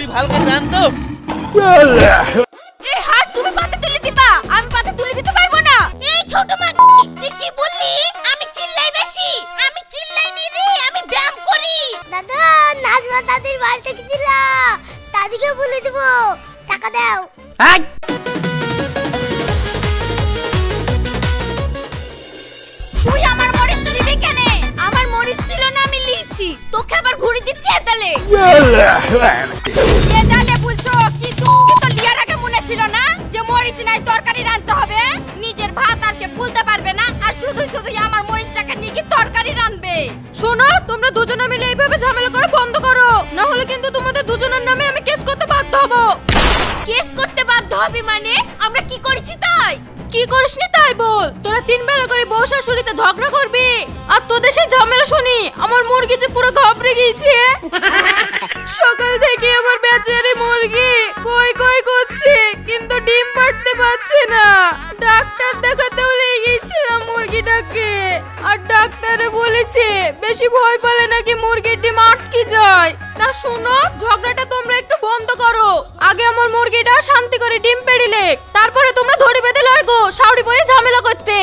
তুই ভালো করে জান তো। এই হাত তুমি পাতে তুলে দিবা আমি পাতে তুলে দিতে পারব না। এই ছোট মা তুই কি বললি? আমি চিল্লাই বেশি আমি চিল্লাই নি রে আমি ব্যায়াম করি। দাদা নাজমা দাদির বাড়িতে থেকে দিল দাদিকে বলে দিব। টাকা দাও। লিয়েছি তোকে আবার ঘুরি দিচ্ছি এদালে এদালে বলছো কি তুমি তো লিয়ার আগে মনে ছিল না যে মরিচ নাই তরকারি রাঁধতে হবে নিজের ভাত আর কে বলতে পারবে না আর শুধু শুধু আমার মরিচটাকে নিয়ে কি তরকারি রাঁধবে। শোনো তোমরা দুজনে মিলে এইভাবে ঝামেলা করে বন্ধ করো। না হলে কিন্তু তোমাদের দুজনের নামে আমি কেস করতে বাধ্য হব। কেস করতে বাধ্য হবে মানে? আমরা কি করেছি তাই? কি করিসনি তাই বল? তোরা তিন বেলা করে বউ শাশুড়িতে ঝগড়া করবি। তোদের সেই ঝামেলা শুনি? আমার মুরগি যে পুরো ঘাবড়ে গিয়েছে। সকাল থেকে আমার বেচারি মুরগি কই কই করছে কিন্তু ডিম পাড়তে পারছে না। ডাক্তার দেখাতেও লেগেছিলাম মুরগিটাকে। আর ডাক্তারে বলেছে বেশি ভয় পেলে নাকি মুরগির ডিম আটকে যায়। তা শোনো ঝগড়াটা তোমরা একটু বন্ধ করো। আগে আমার মুরগিটা শান্তি করে ডিম পেড়িলে তারপরে তোমরা ধরে বেঁধে লয় গো শাউরি পরে ঝামেলা করতে।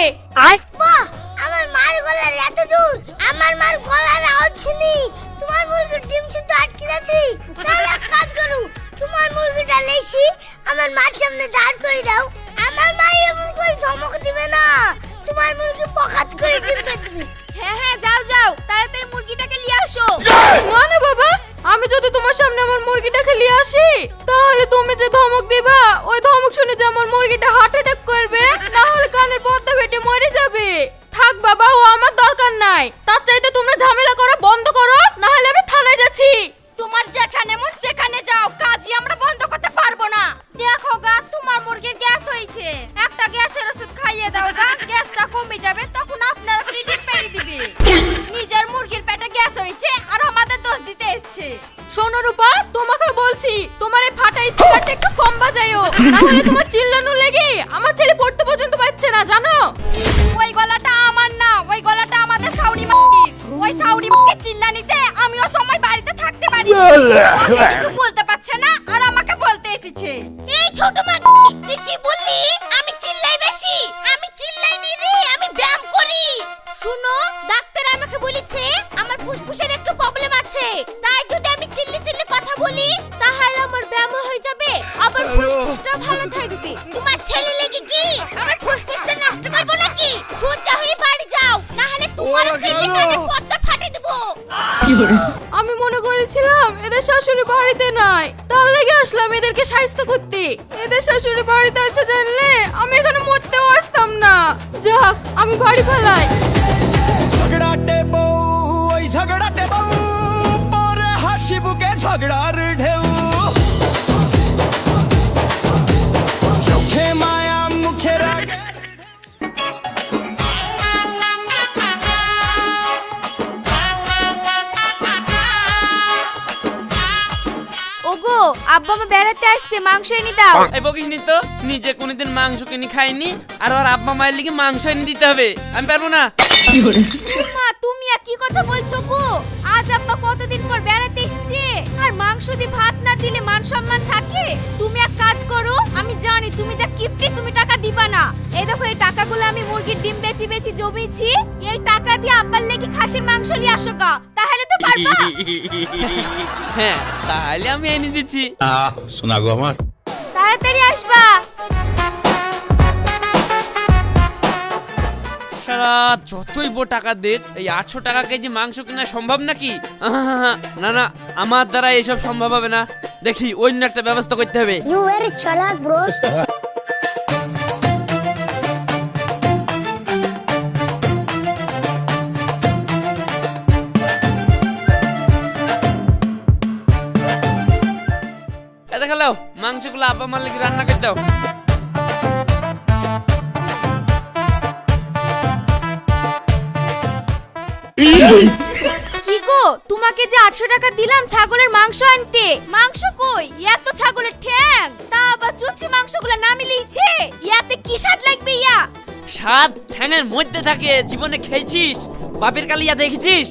আয়। বাহ আমার মার গলার এত দূর আমার মার গলার আওয়াজ শুনি। তোমার মুরগির ডিম শুধু আটকে যাচ্ছে তাহলে এক কাজ করো তোমার মুরগিটা লেসি আমার মার সামনে দাঁড় করে দাও। আমার মা এমন করে ধমক দিবে না। তোমার মুরগি পকাত করে ডিম পেটবে হ্যাঁ হ্যাঁ যাও যাও তাড়াতাড়ি মুরগিটাকে নিয়ে আসো। না না বাবা আমি যদি তোমার সামনে আমার মুরগিটাকে নিয়ে আসি তাহলে তুমি যে ধমক দিবা ওই ধমক শুনে যে আমার মুরগিটা হার্ট বাবা ও আমার দরকার নাই। তার চাইতে তোমরা ঝামেলা করা বন্ধ করো না হলে আমি থানায় যাচ্ছি। তোমার যেখানে মন সেখানে যাও কাজই আমরা বন্ধ করতে পারব না। দেখো গা তোমার মুরগির গ্যাস হয়েছে। একটা গ্যাসের ওষুধ খাইয়ে দাও গা গ্যাসটা কমে যাবে তখন আপনারা ক্লিনিক পেরে দিবে। নিজের মুরগির পেটে গ্যাস হয়েছে আর আমাদের দোষ দিতে এসছে। শোনো রূপা তোমাকে বলছি তোমার এই ফাটা স্পিকারটা একটু কম বাজাইও না হলে তোমার চিল্লানো লেগে আমার ছেলে পড়তে পর্যন্ত পাচ্ছে না জানো? ওকে কিছু বলতে পারছে না আর আমাকে বলতে এসেছে। এই ছোট মা তুই কি বললি? আমি চিল্লাই বেশি। আমি চিল্লাই নি রে আমি ব্যায়াম করি। শুনো ডাক্তার আমাকে বলেছে আমার ফুসফুসের একটু প্রবলেম আছে। তাই যদি আমি চিল্লি চিল্লি কথা বলি তাহলে আমার ব্যায়াম হয়ে যাবে। আবার ফুসফুসটা ভালো থাকবে। তোমার ছেলে লেগে কি? আমার ফুসফুসটা নষ্ট করব নাকি? সোজা হয়ে বাড়ি যাও না হলে তোমার ছেলে পর্দা ফাটিয়ে দেবো। আমি মনে করেছিলাম এদের শাশুড়ি বাড়িতে নাই। তার লেগে আসলাম এদেরকে সাহায্য করতে। এদের শাশুড়ি বাড়িতে আছে জানলে আমি এখানে মরতেও আসতাম না। যাক, আমি বাড়ি ফেলাই ঝগড়াটে বউ ওই ঝগড়াটে বউ পরে হাসি বুকে ঝগড়ার ঢেউ। আব্বা মা বেড়াতে আসছে মাংস এনে দাও। এই বকিস নি তো নিজে কোনোদিন মাংস কিনে খাইনি আর ওর আব্বা মায়ের লিগে মাংস এনে দিতে হবে। আমি পারব না। মা তুমি আর কি কথা বলছো গো? আজ আব্বা কতদিন পর বেড়াতে আর মাংস দিয়ে ভাত না দিলে মান সম্মান থাকে? তুমি এক কাজ করো আমি জানি তুমি যা কিপটি তুমি টাকা দিবা না। এই দেখো এই টাকাগুলো আমি মুরগির ডিম বেচি বেচি জমিছি এই টাকা দিয়ে আব্বার লেগে খাসির মাংস নিয়ে আসো গা। তাহলে তো পারবা। হ্যাঁ তাহলে আমি এনে দিচ্ছি। আহ শোনা গো আমার। তাড়াতাড়ি আসবা। সারা যতই বো টাকা দে এই আটশো টাকা কেজি মাংস কেনা সম্ভব নাকি? না না আমার দ্বারা এসব সম্ভব হবে না। দেখি অন্য একটা ব্যবস্থা করতে হবে। মাংসগুলো আব্বা মার লেগে রান্না করে দাও। কি গো তোমাকে যে আটশো টাকা দিলাম ছাগলের মাংস আনতে মাংস কই? ইয়ার তো ছাগলের ঠ্যাং। তা আবার চুচি মাংসগুলো না মিলিয়েছে ইয়াতে কি স্বাদ লাগবে ইয়া? সাত ঠ্যাঙের মধ্যে থাকে জীবনে খেয়েছিস? বাপের কালিয়া দেখেছিস?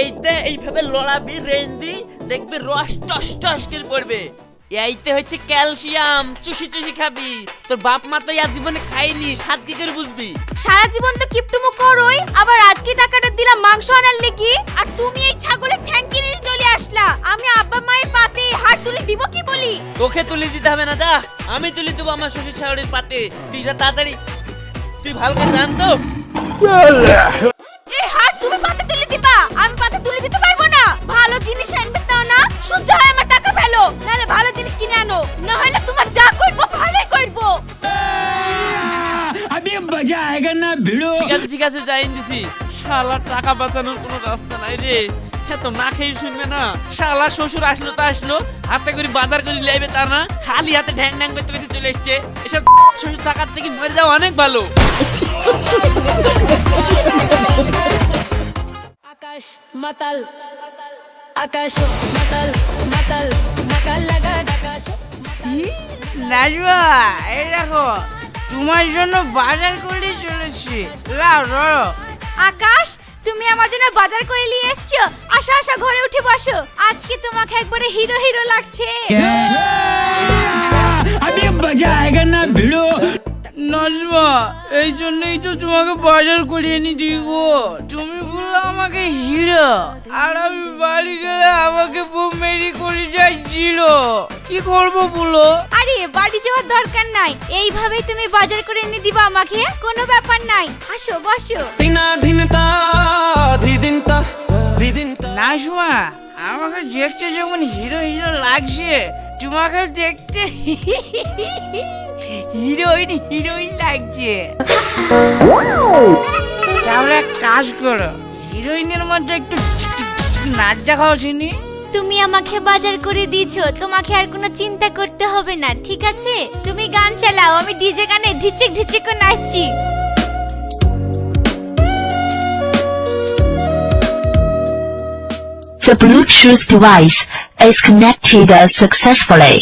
এইটা এইভাবে লড়াবি রেন্দি দেখবি রস টস টস করে পড়বে। এইতে হচ্ছে ক্যালসিয়াম চুষি চুষি খাবি। তোর বাপ মা তো আর জীবনে খাইনি স্বাদ কি করে বুঝবি। সারা জীবন তো কিপটুমো করোই আবার আজকে টাকাটা দিলাম মাংস আনার লেগে। আর তুমি এই ছাগলের ঠ্যাং কিনে চলে আসলা। আমি আব্বা মায়ের পাতে হাত তুলে দিব কি বলি? তোকে তুলে দিতে হবে না যা। আমি তুলে দেবো আমার শ্বশুর শাশুড়ির পাতে। তুই যা তাড়াতাড়ি। তুই ভালো করে জান তো। এই হাত তুমি পাতে তুলে দিবা। আমি পাতে তুলে দিতে পারব না। ভালো জিনিস আনবে তাও না। সহ্য হয় আমার করো নাহলে ভালো জিনিস কিনে আনো। না হলে তোমার যা করব ভালোই করব। আমি মজা আয়েগা না ভিড়ো। ঠিক আছে ঠিক আছে যাই দিছি শালা টাকা বাঁচানোর কোনো রাস্তা নাই রে। হ্যাঁ তো না খেয়ে শুনবে না। শালা শ্বশুর আসলো তা আসলো। হাতে করে বাজার করে লাইবে তা না। খালি হাতে ঢ্যাং ঢ্যাং করতে করতে চলে এসছে। এসব শ্বশুর টাকার থেকে মরে যাওয়া অনেক ভালো। আকাশ মাতাল আকাশ মাতাল মাতাল। নাজমা এই দেখো তোমার জন্য বাজার করে চলেছি। লাও ধরো। আকাশ তুমি আমার জন্য বাজার করে নিয়ে এসছো। আসো আসো ঘরে উঠে বসো। আজকে তোমাকে একবারে হিরো হিরো লাগছে। আমি মজা আয়েগা না ভিড়ো। নাজমা এই জন্যই তো তোমাকে বাজার করিয়ে নিয়েছি গো। তুমি আমাকে হিরো। আর আমি বাড়ি গেলে আমাকে বোম মেরি করে যাচ্ছিল। কি করব বলো? আরে বাড়ি যাওয়ার দরকার নাই। এইভাবেই তুমি বাজার করে এনে দিবা আমাকে? কোনো ব্যাপার নাই। আসো বসো। দিনা ধিনতা ধিদিনতা ধিদিনতা নাজমা আমাকে দেখতে যখন হিরো হিরো লাগছে তোমাকে দেখতে হিরোইন হিরোইন লাগছে। তাহলে কাজ করো। হিরোইনের মধ্যে একটু নাচ দেখাও চিনি। তুমি আমাকে বাজার করে দিয়েছ তোমাকে আর কোনো চিন্তা করতে হবে না ঠিক আছে? তুমি গান চালাও আমি ডিজে গানে ঢিচেক ঢিচেক করে নাচছি। The Bluetooth device is connected successfully.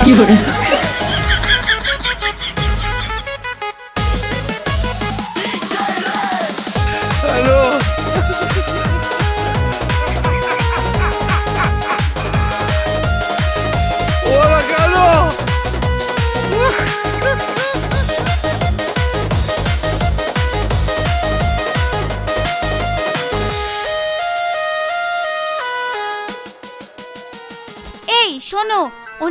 এই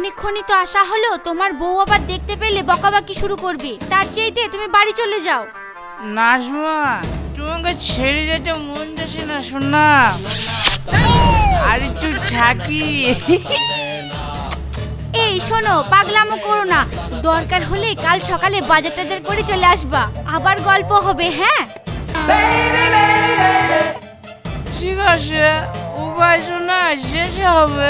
অনেকক্ষণই তো আসা হলো তোমার বউ আবার দেখতে পেলে বকাবাকি শুরু করবে। তার চাইতে তুমি বাড়ি চলে যাও। নাজমা তোমাকে ছেড়ে যেতে মন যাচ্ছে না শোনা আর একটু থাকি এই শোনো পাগলামো করো না। দরকার হলে কাল সকালে বাজার টাজার করে চলে আসবা। আবার গল্প হবে হ্যাঁ? ঠিক আছে উপায় শোনা শেষে হবে।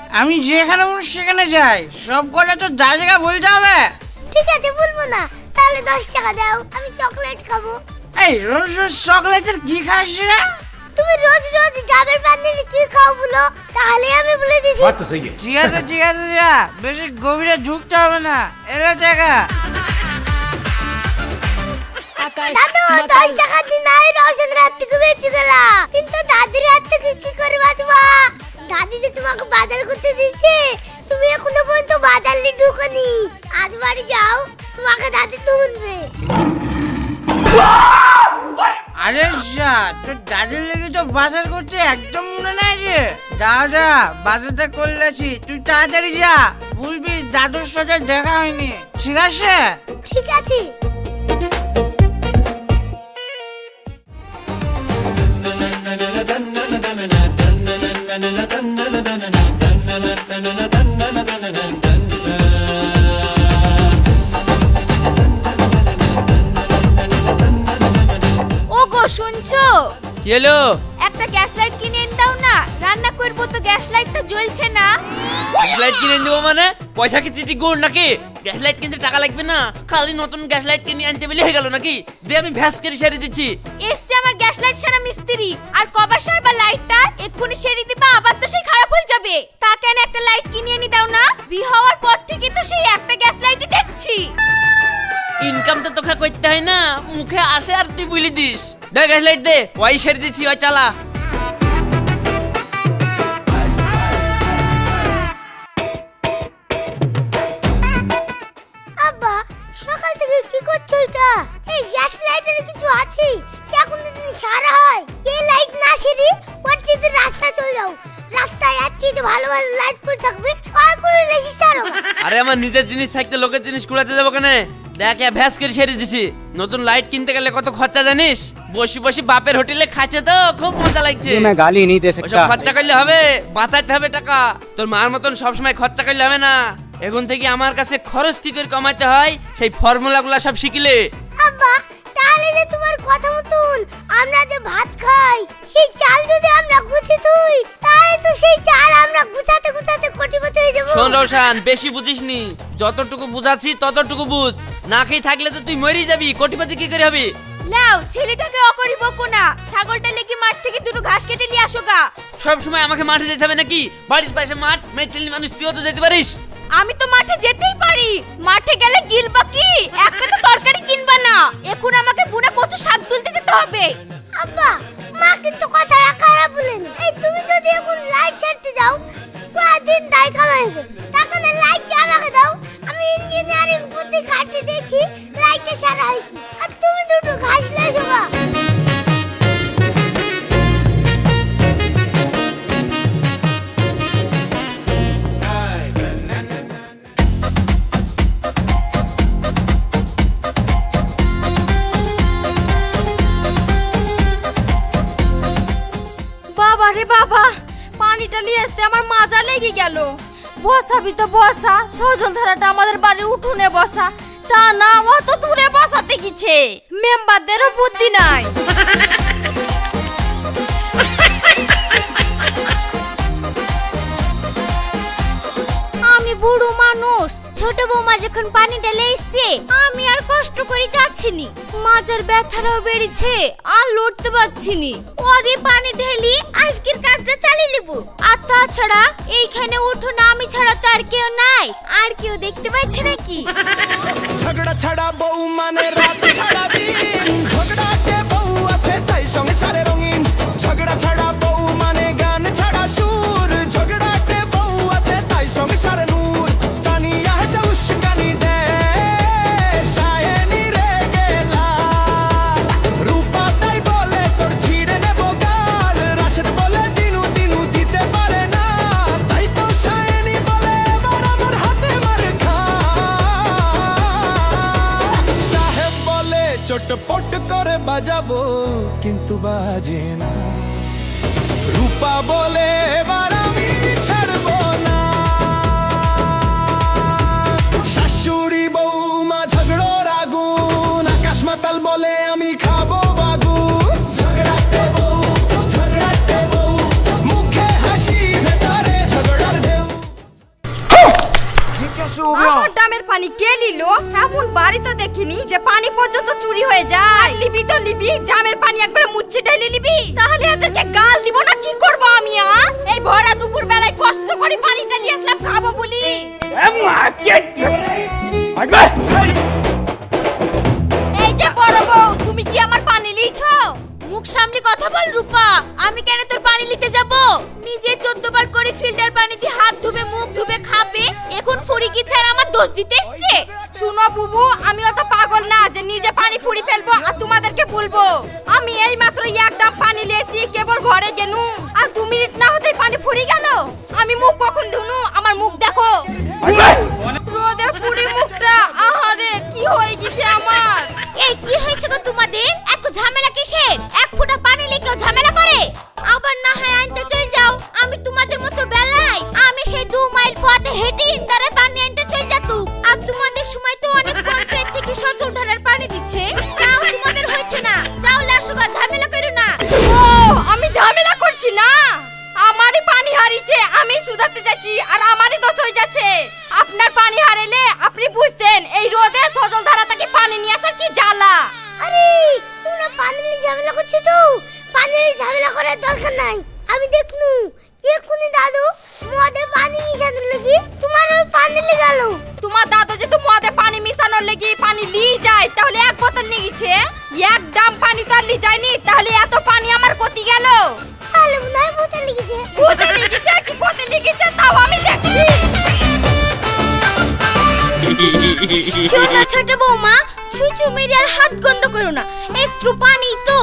আমি যেখানে বলি সেখানে যাই। সব কথা তো যা জায়গা বলতে হবে। ঠিক আছে বলব না। তাহলে দশ টাকা দাও আমি চকলেট খাব। এই রোজ রোজ চকলেটের কি খাস রে? তুমি রোজ রোজ ডাবের পান কি খাও বলো? তাহলে আমি বলে দিছি। ঠিক আছে ঠিক আছে যা। বেশি গভীরে ঢুকতে হবে না। এলো জায়গা। দাদু দশ টাকা দিন নাই রোশন রাত থেকে বেঁচে গেলা কিন্তু দাদির হাত থেকে কি করে বাঁচবা? দাদি যে তোমাকে বাজার করতে দিয়েছে তুমি এখনও পর্যন্ত বাজার নিয়ে ঢুকনি। আজ বাড়ি যাও তোমাকে দাদি তুলবে। আরে যা তোর দাদির লেগে তো বাজার করতে একদম মনে নাই রে দাদা বাজারটা করলেছি তুই তাড়াতাড়ি যা। বলবি দাদুর সাথে দেখা হয়নি। ঠিক আছে? ঠিক আছে। ওগো শুনছো? একটা গ্যাস লাইট কিনে এনে দাও না রান্না করব তো গ্যাস লাইটটা জ্বলছে না। গ্যাস লাইট কিনে দেবো মানে? পয়সা কি চিঠি গোড় নাকি? গ্যাস লাইট কিনতে টাকা লাগবে না? খালি নতুন গ্যাস লাইট কিনে আনতে বলে হয়ে গেল নাকি? দে আমি ভ্যাস করে সেরে দিচ্ছি। এসছে আমার গ্যাস লাইট সারা মিস্ত্রি। আর কবার সারবা লাইটটা এক্ষুনি সেরে দিবা আবার তো সেই খারাপ হয়ে যাবে। তা কেন একটা লাইট কিনে এনে দাও না? বিয়ে হওয়ার পর থেকে তো সেই একটা গ্যাস লাইটই দেখছি। ইনকাম তো তোকে করতে হয় না মুখে আসে আর তুই বলি দিস। দে গ্যাস লাইট দে ওই সেরে দিচ্ছি ওই চালা। আব্বা সকাল থেকে কি করছ এটা? এই গ্যাস লাইটের কিছু আছে? সারা হয় এই লাইট না সেরে ওর চিতে রাস্তা চলে যাও রাস্তায় আর চিতে ভালো ভালো লাইট পড়ে থাকবে আর করে লেসি সারো আরে আমার নিজের জিনিস থাকতে লোকের জিনিস কুড়াতে যাবো কেন দেখ এ ভ্যাস করে সেরে দিছি নতুন লাইট কিনতে গেলে কত খরচা জানিস বসি বসি বাপের হোটেলে খাচ্ছে তো খুব মজা লাগছে मैं गाली नहीं दे ওসব सकता খরচা করলে হবে বাঁচাতে হবে টাকা তোর মার মতন সবসময় খরচা করলে হবে না এখন থেকে আমার কাছে খরচ কি করে কমাতে হয় সেই ফর্মুলাগুলো সব শিখলে আব্বা তাহলে যে তোমার কথা মতন। আমরা যে ভাত খাই সেই চাল যদি আমরা গুছি তুই তাহলে তো সেই চাল আমরা গুছাতে গুছাতে কোটিপতি হয়ে যাব। শোন রোশান বেশি বুঝিসনি। যতটুকু বুঝাচ্ছি ততটুকু বুঝ। না খেয়ে থাকলে তো তুই মরেই যাবি। কোটিপতি কি করে হবে? লাও ছেলেটাকে অকরি বকো না ছাগলটা লেগে মাঠ থেকে দুটো ঘাস কেটে নিয়ে আসো গা। সব সময় আমাকে মাঠে যেতে হবে নাকি? বাড়ির পাশে মাঠ মেয়ে ছেলে মানুষ তুইও তো যেতে পারিস। আমি তো মাঠে যেতেই পারি। মাঠে গেলে গিলবা কি? যেতে গেল। বসাবি তো বসা সজল ধারাটা আমাদের বাড়ির উঠোনে বসা। তা না অত দূরে বসাতে গেছে। মেম্বারদেরও বুদ্ধি নাই। আমি বুড়ো মানুষ ছোট বৌমা যখন পানি ঢেলে এসছে, আমি আর কষ্ট করে যাচ্ছিনি। মাজার ব্যথাটাও বেড়েছে, আর লড়তে পারছিনি। পরে পানি ঢেলি আজকের কাজটা চালিয়ে নেব। আর তাছাড়া এইখানে উঠো না, আমি ছাড়া তো আর কেউ নাই। আর কেউ দেখতে পাচ্ছে নাকি? ঝগড়া ছাড়া বউ মানে রাত ছাড়া দিন। ঝগড়াতে বউ আছে তাই সংসারে রঙিন। ঝগড়া ছাড়া বউ মানে গান ছাড়া সুর। আমার ডামের পানি কে নিল? এমন বাড়ি তো দেখিনি যে পানি পর্যন্ত চুরি হয়ে যায়। লিবি তো লিবি ডামের পানি একবার মুচ্ছে ঢেলে নিবি। তাহলে এদেরকে গাল দিব না কি করব আমি আ? এই ভরা দুপুর বেলায় কষ্ট করে পানিটা নিয়ে আসলাম খাব বলি। এই যে বড় বউ তুমি কি আমার পানি লিছ মুখ সামনে কথা বল, রূপা। আমি কেন তোর পানি নিতে যাব? নিজে চোদ্দ বার করে ফিল্টার পানি দিয়ে হাত ধুবে, মুখ ধুবে, খাবে। এখন ফুরি কি ছাড়া আমার দোষ দিতে এসছে? শুনো, বুবু, আমি অত পাগল না যে নিজে পানি ফুরি ফেলব আর তোমাদেরকে বলব। আমি এই মাত্র এক ডাম পানি লেছি কেবল ঘরে গেনু। আর দু মিনিট না হতেই পানি ফুরি গেল। আমি দেখনু এক্ষুনি দাদু মদে পানি মিশানোর লাগি তোমার ওই পানি লেগে গেল। তোমার দাদু যে তো মদে পানি মিশানোর লাগি পানি লি যায় তাহলে এক বোতল নিয়ে গেছে। এক ডাম পানি তো আর নিয়ে যায়নি তাহলে এত পানি আমার কতি গেল? তাহলে মনে হয় বোতল লিখেছে বোতল লিখেছে কি কোতে লিখেছে তাও আমি দেখছি। শোনো ছোট বৌমা ছুঁচু মেরে আর হাত গন্ধ করো না। একটু পানি তো।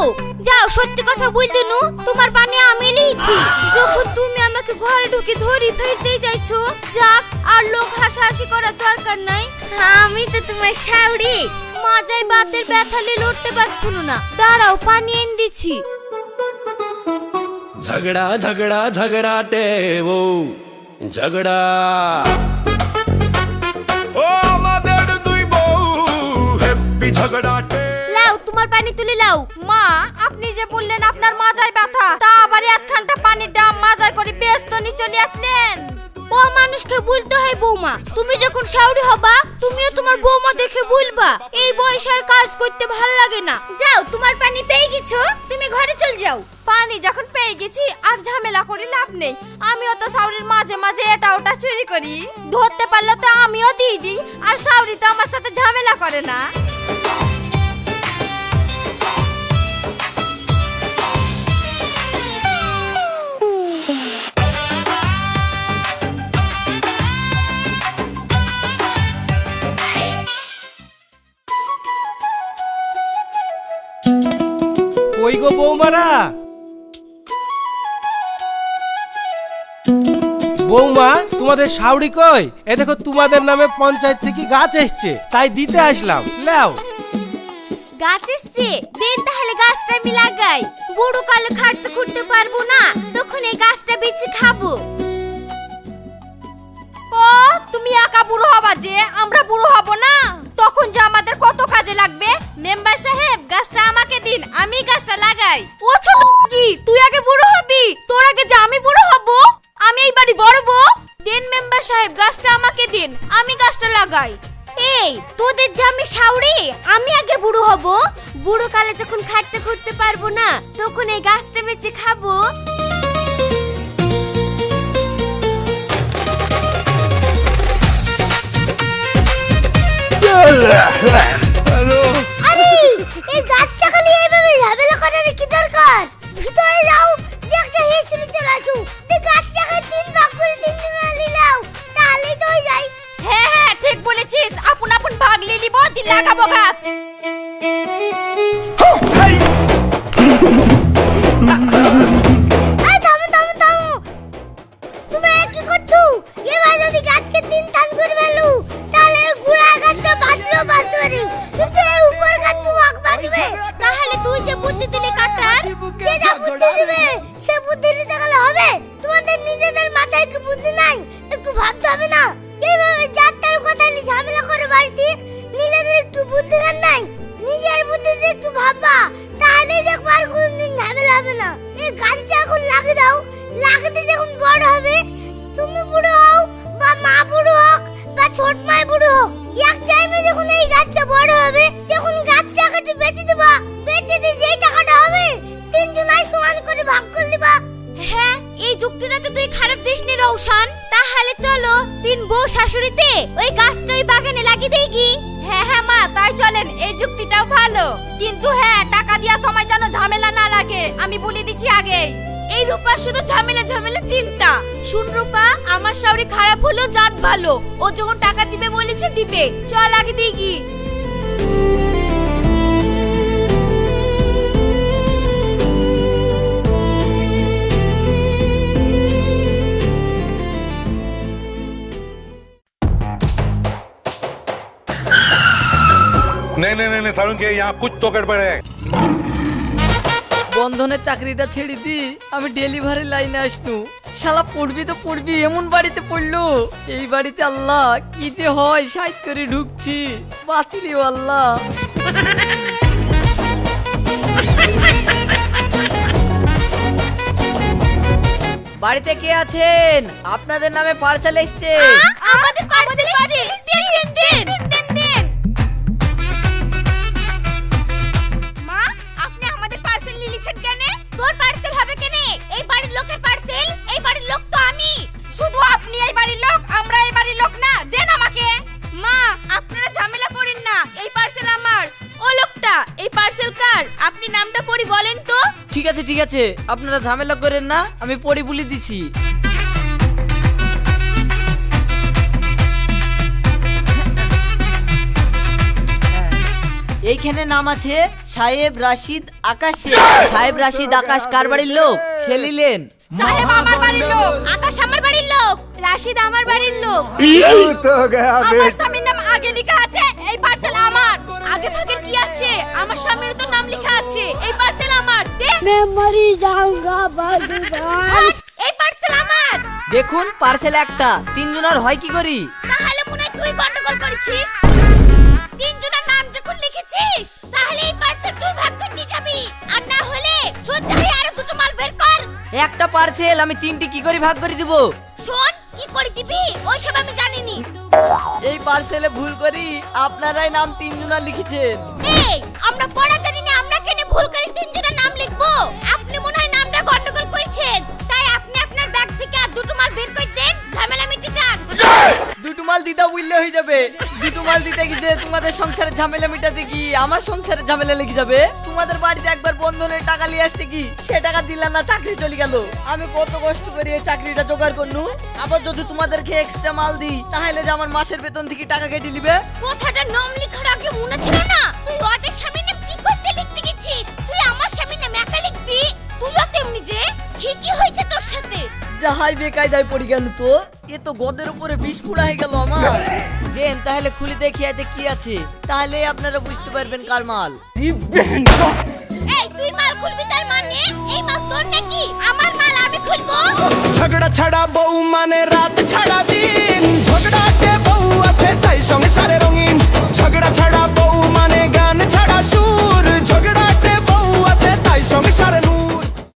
যাও সত্যি কথা বলতে নু তোমার পানি আমি লিয়েছি যখন তুমি আমাকে ঘরে ঢুকে ধরি ফেলতে যাইছো যাক আর লোক হাসাহাসি করার দরকার নাই। আমি তো তোমার শাউরি মাজায় বাতের ব্যথালে লড়তে পারছ না। দাঁড়াও পানি এনে দিচ্ছি ঝগড়া ঝগড়া ঝগড়াটে বউ। ঝগড়া। হেব্বি ঝগড়াটে লাও তোমার পানি তুলে লাও। মা আপনি যে বললেন আপনার মাজায় ব্যথা তা আবার এক ঘণ্টা পানির ডাম মাজায় করে ব্যস্ত নিয়ে চলে আসলেন। ও মানুষকে বলতে হয় বৌমা তুমি যখন শাউরি হবা তুমিও তোমার বৌমা দেখে বলবা এই বয়সে আর কাজ করতে ভালো লাগে না। যাও তোমার পানি পেয়ে গেছো তুমি ঘরে চল যাও। পানি যখন পেয়ে গেছি আর ঝামেলা করে লাভ নেই। আমিও তো সাউরির মাঝে মাঝে এটা ওটা চুরি করি। ধরতে পারলে তো আমিও দিয়ে দিই আর সাউরি তো আমার সাথে ঝামেলা করে না। কই গো বৌমারা? বৌমা তোমাদের সাউরি কই? এ দেখো তোমাদের নামে পঞ্চায়েত থেকে গাছ এসছে তাই দিতে আসলাম। লাও গাছ এসছে? দেন তাহলে গাছটা আমি লাগাই। বুড়ো কালে খাটতে খুঁড়তে পারব না তখন এই গাছটা বেঁচে খাব। ও তুমি একা বুড়ো হবা যে আমরা বুড়ো হব না। তখন যে আমাদের কত কাজে লাগবে? মেম্বার সাহেব গাছটা আমাকে দিন আমি গাছটা লাগাই। ও ছোট কি? তুই আগে বুড়ো হবি তোর আগে যে আমি বুড়ো হব? আমি এই বাড়ি বড় বউ? দেন মেম্বার সাহেব, গাছটা আমাকে দিন, আমি গাছটা লাগাই। এই, তোদের যে আমি শাউরি, আমি আগে বুড়ো হব। বুড়ো কালে যখন খাটতে খুঁড়তে পারব না, তখন এই গাছটা বেঁচে খাব। আরে, এই গাছটাকে নিয়ে এইভাবে ঝামেলা করার কি দরকার? ভিতরে যাও একটা হেসে চলে আসো। এই গাছটাকে তিন ভাগ করে তিন দিন নিলাও তাহলেই তো হয়ে যায়। হ্যাঁ হ্যাঁ ঠিক বলেছিস। আপন আপন ভাগ লিয়ে নিব দিন লাগাবো গাছ। এই থামো থামো থামো। তোমরা কি করছ? এবার যদি গাছকে তিন টান করে ফেলো তাহলে গুড়া গাছটা বাঁচলেও বাঁচতে পারে কিন্তু এই উপর গাছ তো ভাগ বাঁচবে। তাহলে তুই যে বুদ্ধি দিলি কাটার যে যা বুদ্ধি দিবে? নিজেদের বুঝলি নাই, একটু ভাবতে হবে না। এইভাবে তার কথা নিয়ে ঝামেলা করে বাড়িতে, নিজেদের একটু বুদ্ধি জ্ঞান নাই, নিজের বুদ্ধি দিয়ে একটু ভাববা, তাহলেই দেখব আর কোনদিন ঝামেলা হবে না। এই গাছটা এখন লাগিয়ে দাও লাগাতে যখন বড় হবে, তুমি বুড়ো হও বা মা বুড়ো হোক বা ছোট মাই বুড়ো হোক শাশুড়িতে ওই গাছটা ওই বাগানে লাগিয়ে দেই কি? হ্যাঁ হ্যাঁ মা, তাই চলেন, এই যুক্তিটাও ভালো। কিন্তু হ্যাঁ টাকা দেওয়ার সময় যেন ঝামেলা না লাগে, আমি বলে দিচ্ছি আগেই। এই রূপা শুধু ঝামেলা ঝামেলা, চিন্তা। শুন রূপা, আমার শাওরি খারাপ হলো জাত ভালো। ও যখন টাকা দিবে বলেছে, দিবে। চল আগে দেখি। नहीं नहीं नहीं नहीं सारुण के यहाँ कुछ तो गड़बड़ है বন্ধনের চাকরিটা ছেড়ে দি আমি ডেলিভারি লাইনে আসনু শালা পড়বি তো পড়বি এমন বাড়িতে পড়লো এই বাড়িতে আল্লাহ কি যে হয় সাইড করে ঢুকছি বাঁচলি আল্লাহ বাড়িতে কে আছেন আপনাদের নামে পার্সেল এসছে আমাদের পার্সেল এসেছে দেন দেন দেন দেন দেন তোর পার্সেল হবে কেনে? এই বাড়ির লোকের পার্সেল এই বাড়ির লোক তো আমি। শুধু আপনি এই বাড়ির লোক, আমরা এই বাড়ির লোক না। দেন আমাকে। মা, আপনারা ঝামেলা করেন না। এই পার্সেল আমার। ও লোকটা, এই পার্সেল কার? আপনি নামটা পড়ি বলেন তো। ঠিক আছে ঠিক আছে। আপনারা ঝামেলা করেন না, আমি পড়ি বলে দিচ্ছি এইখানে নাম আছে সাহেব রাশিদ আকাশ। সাহেব রাশিদ আকাশ কার বাড়ির লোক? সে নিলেন সাহেব আমার বাড়ির লোক। আকাশ আমার বাড়ির লোক। রাশিদ আমার বাড়ির লোক। আমার স্বামীর নাম আগে লেখা আছে এই পার্সেল আমার। আগে ভাগের কি আছে? আমার স্বামীর তো নাম লেখা আছে। এই পার্সেল আমার। দে। এই পার্সেল আমার। দেখুন পার্সেল একটা। তিনজনের হয় কি করি? তাহলে মনে হয় তুই গন্ডগোল করেছিস। তিনজনের যখন তাহলে এই পার্সেল তুই ভাগ করে নিয়ে যাবি। আর না হলে সোজা হয়ে আরও দুটো মাল বের কর। একটা পার্সেল আমি তিনটি কি করে ভাগ করে দিব? শোন কি করে দিবি? ওইসব আমি জানিনি। এই পার্সেলে ভুল করি আপনারাই নাম তিনজনা লিখেছেন। এই আমরা পড়া জানি না আমরা কেন ভুল করে তিনজনের নাম লিখব? আপনি মনে হয় নামটা গন্ডগোল করেছেন। তাই আপনি আপনার ব্যাগ থেকে আর দুটো মাল বের করে দেন ঝামেলা মিটে যাক। দুটো মাল দিদা উইলে হয়ে যাবে। দুটো মাল দিতে গিয়ে তোমাদের সংসারের ঝামেলা মিটাতে কি? আমার সংসারের ঝামেলা লেগে যাবে? তোমাদের বাড়িতে একবার বন্ধনের টাকা নিয়ে আসতে কি? সে টাকা দিলাম না চাকরি চলে গেল। আমি কত কষ্ট করে এই চাকরিটা জোগাড় করনু। আবার যদি তোমাদেরকে এক্সট্রা মাল দিই, তাহলে যে আমার মাসের বেতন থেকে টাকা কেটে নিবে? কথাটা নাম লেখার আগে মনে ছিল না? তুই ওদের স্বামীর নাম কি করতে লিখতে গেছিস? তুই আমার স্বামীর নাম একা লিখবি? বেকায়দায় পড়ি গেল তো এ তো গদের উপরে বিষ গেল আমার। তাহলে দেখি কি আছে। তাহলে আপনারা বুঝতে পারবেন ঝগড়া ছাড়া বউ মানে রাত ছাড়া দিন। বউ আছে তাই রঙিন। ঝগড়া ছাড়া বউ মানে গান ছাড়া সুর। বউ আছে তাই